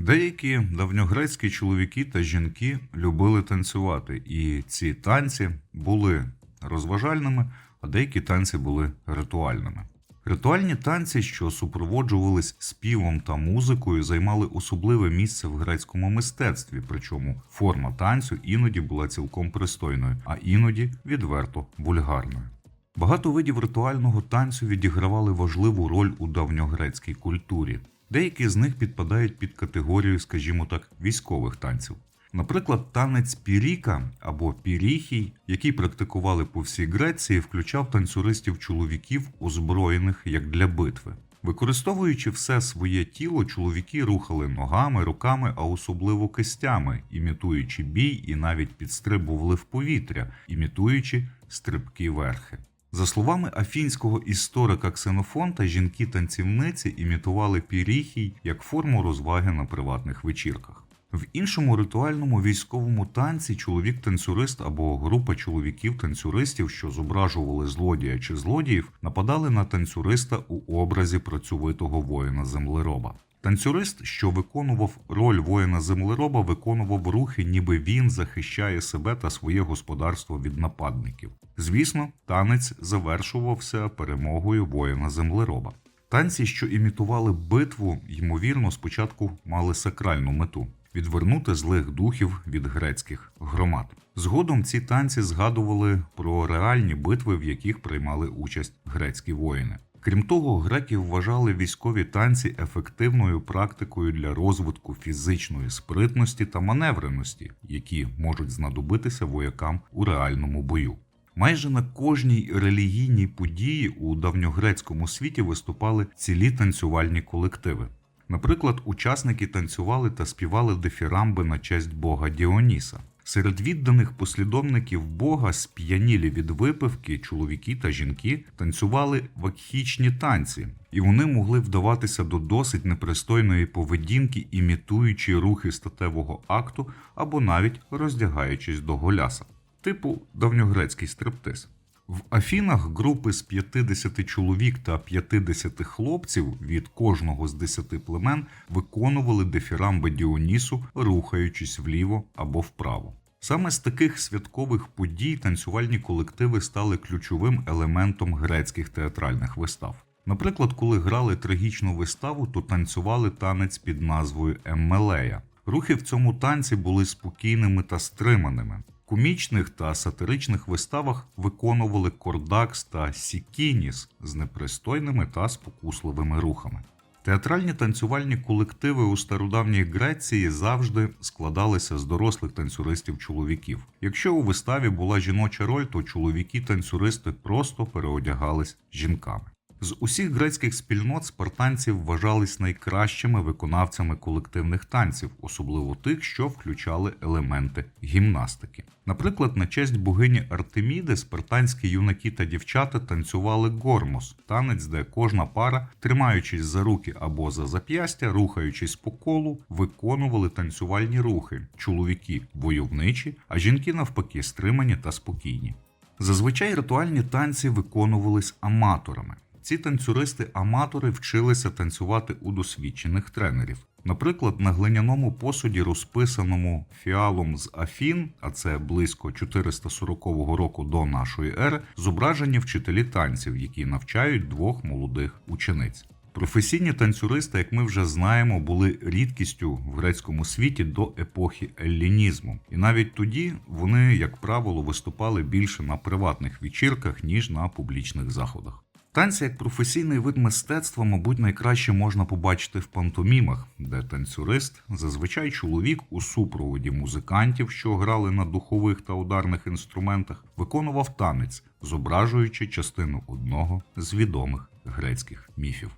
Деякі давньогрецькі чоловіки та жінки любили танцювати, і ці танці були розважальними, а деякі танці були ритуальними. Ритуальні танці, що супроводжувались співом та музикою, займали особливе місце в грецькому мистецтві, причому форма танцю іноді була цілком пристойною, а іноді відверто вульгарною. Багато видів ритуального танцю відігравали важливу роль у давньогрецькій культурі. Деякі з них підпадають під категорію, скажімо так, військових танців. Наприклад, танець піріка або піріхій, який практикували по всій Греції, включав танцюристів чоловіків, озброєних як для битви. Використовуючи все своє тіло, чоловіки рухали ногами, руками, а особливо кистями, імітуючи бій і навіть підстрибували в повітря, імітуючи стрибки верхи. За словами афінського історика Ксенофонта, жінки-танцівниці імітували піріхій як форму розваги на приватних вечірках. В іншому ритуальному військовому танці чоловік-танцюрист або група чоловіків-танцюристів, що зображували злодія чи злодіїв, нападали на танцюриста у образі працьовитого воїна-землероба. Танцюрист, що виконував роль воїна-землероба, виконував рухи, ніби він захищає себе та своє господарство від нападників. Звісно, танець завершувався перемогою воїна-землероба. Танці, що імітували битву, ймовірно, спочатку мали сакральну мету відвернути злих духів від грецьких громад. Згодом ці танці згадували про реальні битви, в яких приймали участь грецькі воїни. Крім того, греки вважали військові танці ефективною практикою для розвитку фізичної спритності та маневреності, які можуть знадобитися воякам у реальному бою. Майже на кожній релігійній події у давньогрецькому світі виступали цілі танцювальні колективи. Наприклад, учасники танцювали та співали дифірамби на честь бога Діоніса. Серед відданих послідовників Бога, сп'янілі від випивки, чоловіки та жінки танцювали вакхічні танці, і вони могли вдаватися до досить непристойної поведінки, імітуючи рухи статевого акту або навіть роздягаючись до голяса, типу давньогрецький стриптиз. В Афінах групи з 50 чоловік та 50 хлопців від кожного з 10 племен виконували дифірамби Діонісу, рухаючись вліво або вправо. Саме з таких святкових подій танцювальні колективи стали ключовим елементом грецьких театральних вистав. Наприклад, коли грали трагічну виставу, то танцювали танець під назвою Еммелея. Рухи в цьому танці були спокійними та стриманими. В комічних та сатиричних виставах виконували кордакс та сікініс з непристойними та спокусливими рухами. Театральні танцювальні колективи у стародавній Греції завжди складалися з дорослих танцюристів-чоловіків. Якщо у виставі була жіноча роль, то чоловіки-танцюристи просто переодягались жінками. З усіх грецьких спільнот спартанці вважались найкращими виконавцями колективних танців, особливо тих, що включали елементи гімнастики. Наприклад, на честь богині Артеміди спартанські юнаки та дівчата танцювали гормос, танець, де кожна пара, тримаючись за руки або за зап'ястя, рухаючись по колу, виконували танцювальні рухи. Чоловіки войовничі, а жінки навпаки стримані та спокійні. Зазвичай ритуальні танці виконувались аматорами. Ці танцюристи-аматори вчилися танцювати у досвідчених тренерів. Наприклад, на глиняному посуді, розписаному фіалом з Афін, а це близько 440 року до нашої ери, зображені вчителі танців, які навчають двох молодих учениць. Професійні танцюристи, як ми вже знаємо, були рідкістю в грецькому світі до епохи еллінізму, і навіть тоді вони, як правило, виступали більше на приватних вечірках ніж на публічних заходах. Танці як професійний вид мистецтва, мабуть, найкраще можна побачити в пантомімах, де танцюрист, зазвичай чоловік у супроводі музикантів, що грали на духових та ударних інструментах, виконував танець, зображуючи частину одного з відомих грецьких міфів.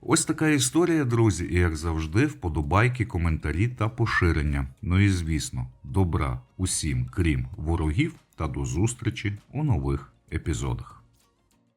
Ось така історія, друзі, і як завжди, вподобайки, коментарі та поширення. Ну і звісно, добра усім, крім ворогів, та до зустрічі у нових епізодах.